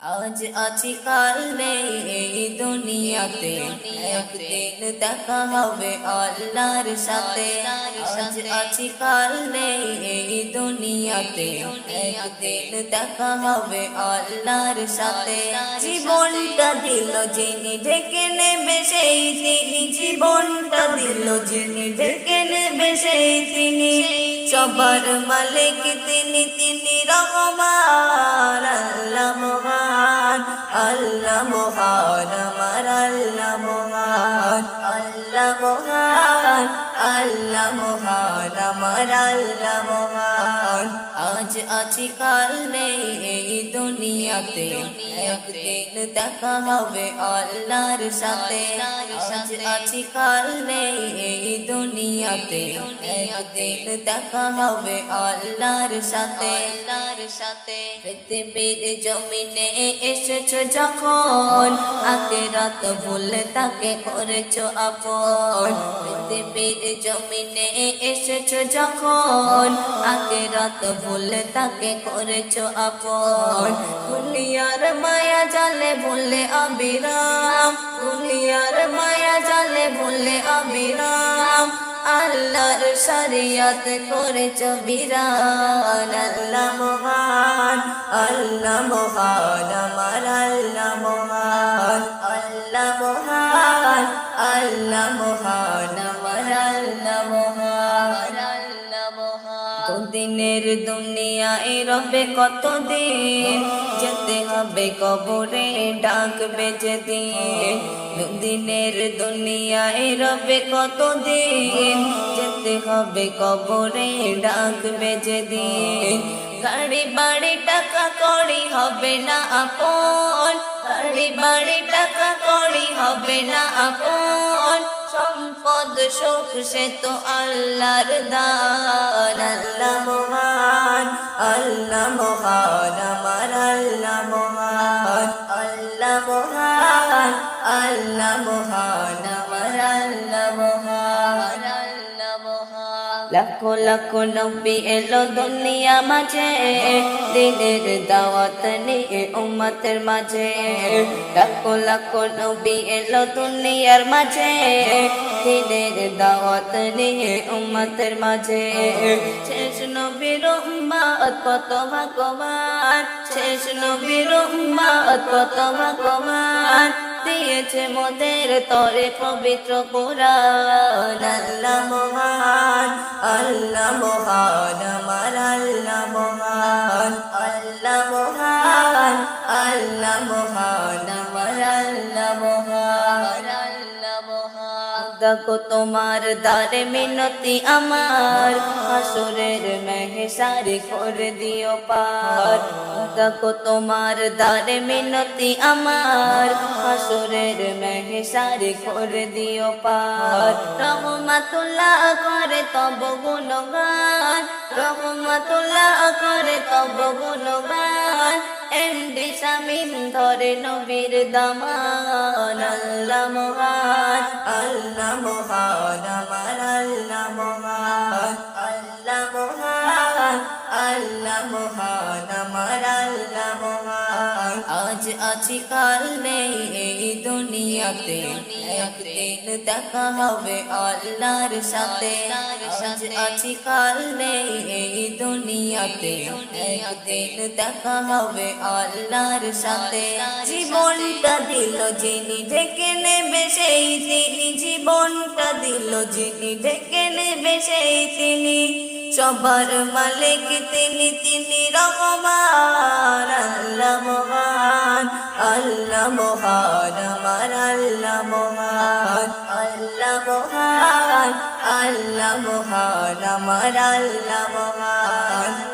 আজ আছি কাল নেই এই দুনিয়াতে একদিন দেখা হবে আল্লাহর সাথে। আজ আছি কাল নেই এই দুনিয়াতে একদিন দেখা হবে আল্লাহর সাথে। জীবনটা দিল যিনি ঢেকে নেবে সেই তিনি। জীবনটা দিল যিনি ঢেকে নেবে সেই তিনি। সবার মালিক তিনি তিনি রহমান, আল্লাহ মহান আল্লাহ মহান, আমার আল্লাহ মহান আল্লাহ মহান আল্লাহ মহান, আমার আল্লাহ মহান। আজ আছি কাল নেই এই দুনিয়াতে। একদিন দেখা হবে আল্লাহর সাথে। আজ আছি কাল নেই এই দুনিয়াতে। একদিন দেখা হবে আল্লাহর সাথে সাথে। পৃথিবীর জমিনে এসেছ যখন, আগে রাত ভুলে তাকে করেছ আপন। পৃথিবীর জমিনে এসেছ যখন, আগে রাত ভুলে তাকে করেছ আপন। দুনিয়ার মায়া জালে ভুলে অবিরাম। দুনিয়ার মায়া জালে ভুলে অবিরাম। আল্লাহর শরিয়ত করেছ বিরান। আল্লাহ মহান আল্লাহ মহান, আমার আল্লাহ মহান। আল্লাহ মহান আল্লাহ মহান। দিনের দুনিয়ায় রবে কতদিন? যেতে হবে কবরে ডাক বেজে দিন দিনের দুনিয়ায় রবে কতদিন? যেতে হবে কবরে ডাক বেজে দিন গাড়ি বাড়ি টাকা করি হবে না আপন গাড়ি বাড়ি টাকা করি হবে না আপন সম্পদ সুখ সে তো আল্লাহর দান আল্লাহ মহান আল্লাহ মহান আমার আল্লাহ মহান আল্লাহ মহান আল্লাহ মহান লাখো লাখো নবী এলো দুনিয়া মাঝে, দিনের দাওয়াত নিয়ে উম্মতের মাঝে। লাখো লাখো নবী এলো দুনিয়ার মাঝে, দিনের দাওয়াত নিয়ে উম্মতের মাঝে। শেষ নবীর উম্মত কত ভাগ্যবান, শেষ নবীর উম্মত কত ভাগ্যবান। দিয়েছে মোদের তরে পবিত্র কোরআন। আল্লাহ মহান আল্লাহ মহান, আমার আল্লাহ মহান আল্লাহ মহান আল্লাহ মহান দেখো তোমার দারে মিনতি আমার। আসরের মেহসারি করে দিও পার। গো তোমার দারে মিনতি আমার। আসরের মেহসারি করে দিও পার। রহমাতুল্লাহ করে তব গুণগান, রহমাতুল্লাহ করে তব গুণগান। এন্ডি সামিন ধরে নবীর দামান, আল্লাহ মহান আল্লাহ মহান, আমার আল্লাহ মহান আল্লাহ মহান আল্লাহ মহান, আমার আজ আছি কাল নেই এই দুনিয়াতে। একদিন দেখা হবে আল্লাহর সাথে। আজ আছি কাল নেই এই দুনিয়াতে। একদিন দেখা হবে আল্লাহর সাথে। জীবনটা দিল যিনি ঢেকে নেবে সেই তিনি। জীবনটা দিল যিনি ঢেকে নেবে সেই তিনি। সবার মালিক তিনি তিনি রহমান। আল্লাহ মহান আমার আল্লাহ মহান।